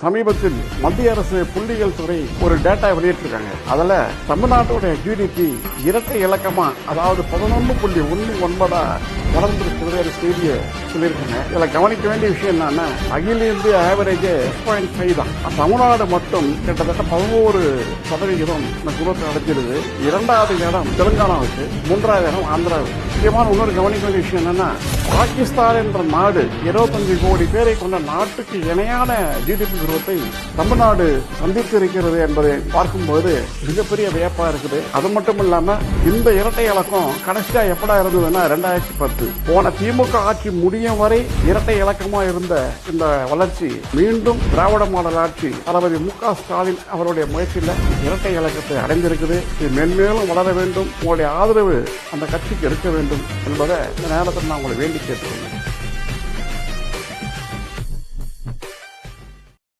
சமீபத்தில் மத்திய அரசு புள்ளியியல் துறை ஒரு டேட்டா வெளியிட்டிருக்காங்க. அதுல தமிழ்நாட்டோட ஜிடிபி இரட்டை இலக்கமா அதாவது பதினொன்று புள்ளி ஒன்று ஒன்பதா வளர்ந்திருக்கிறது செய்தியை சொல்லியிருக்காங்க. இதில் கவனிக்க வேண்டிய விஷயம் என்னன்னா அகில இந்திய ஆவரேஜ் பாயிண்ட் ஃபைவ் தான். தமிழ்நாடு மட்டும் கிட்டத்தட்ட பதினோரு சதவிகிதம் இந்த குரோத்தை அடைஞ்சிருது. இரண்டாவது இடம் தெலுங்கானாவுக்கு மூன்றாவது இடம் ஆந்திராவுக்கு. முக்கியமான இன்னொரு கவனிக்க வேண்டிய விஷயம் என்னன்னா பாகிஸ்தான் என்ற நாடு இருபத்தஞ்சு கோடி பேரை கொண்ட நாட்டுக்கு இணையான ஜிடிபி குரோத்தை தமிழ்நாடு சந்தித்திருக்கிறது என்பதை பார்க்கும்போது மிகப்பெரிய வியப்பா இருக்குது. அது மட்டும் இல்லாம இந்த இரட்டை இலக்கம் கடைசியா எப்படா இருந்ததுன்னா ரெண்டாயிரத்தி பத்து. போன திமுக ஆட்சி முடியும் வரை இரட்டை இலக்கமா இருந்த இந்த வளர்ச்சி மீண்டும் திராவிட மாடல் ஆட்சி தளபதி மு ஸ்டாலின் அவருடைய முயற்சியில் இரட்டை இலக்கத்தை அடைந்திருக்குது. இது மென்மேலும் வளர வேண்டும். உங்களுடைய ஆதரவு அந்த கட்சிக்கு இருக்க வேண்டும் என்பதை இந்த நேரத்தில் நான் உங்களை வேண்டி கேட்டுக்கொள்கிறேன்.